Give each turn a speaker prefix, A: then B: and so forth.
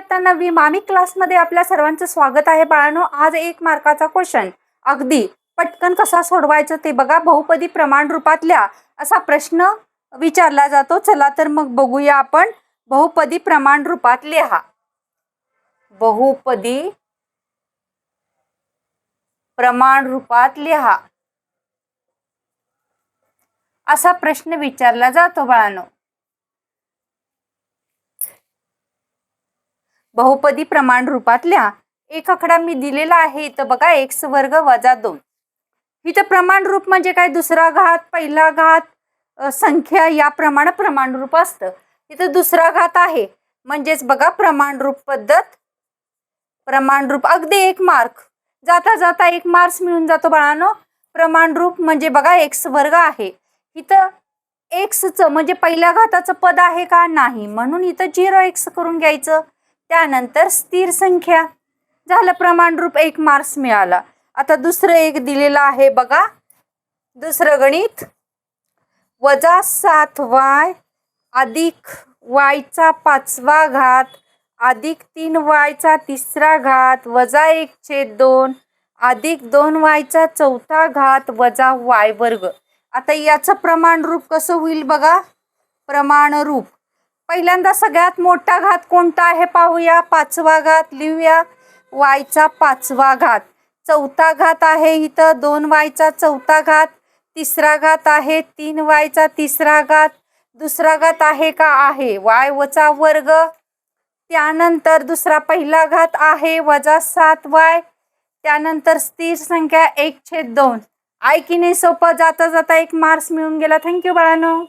A: इयत्ता नववी मामिक क्लासमध्ये आपल्या सर्वांचं स्वागत आहे बाळांनो. आज एक मार्काचा क्वेश्चन अगदी पटकन कसा सोडवायचं ते बघा. बहुपदी प्रमाण रूपातल्या असा प्रश्न विचारला जातो. चला तर मग बघूया आपण. बहुपदी प्रमाण रूपात लिहा. बहुपदी प्रमाण रूपात लिहा. असा प्रश्न विचारला जातो बाळांनो. बहुपदी प्रमाण रूपातल्या एक आकडा मी दिलेला आहे. इथं बघा एक्स वर्ग वजा दोन. इथं प्रमाण रूप म्हणजे काय? दुसरा घात पहिला घात संख्या याप्रमाणे प्रमाण रूप असतं. इथं दुसरा घात आहे. म्हणजेच बघा प्रमाण रूप पद्धत प्रमाण रूप अगदी एक मार्क. जाता जाता एक मार्क्स मिळून जातो बाळानो. प्रमाण रूप म्हणजे बघा एक्स वर्ग आहे. इथं एक्सचं म्हणजे पहिल्या घाताचं पद आहे का? नाही. म्हणून इथं झिरो एक्स करून घ्यायचं. त्यानंतर स्थिर संख्या. झालं प्रमाण रूप एक मार्क्स मिळाला. आता दुसरं एक दिलेलं आहे बघा. दुसरं गणित. वजा सात वाय अधिक वायचा पाचवा घात अधिक तीन वायचा तिसरा घात वजा एक छेद दोन अधिक दोन वायचा चौथा घात वजा वाय वर्ग. आता याचं प्रमाण रूप कसं होईल बघा. प्रमाण रूप. पहिल्यांदा सगळ्यात मोठा घात कोणता आहे पाहूया. पाचवा घात लिहूया. वायचा पाचवा घात. चौथा घात आहे इथं दोन वायचा चौथा घात. तिसरा घात आहे तीन वायचा तिसरा घात. दुसरा घात आहे का? आहे. वाय वचा वर्ग. त्यानंतर दुसरा पहिला घात आहे वजा सात वाय. त्यानंतर स्थिर संख्या एक छेद दोन. आहे की नाही सोपं जाता जाता एक मार्क्स मिळून गेला. थँक्यू बाळानो.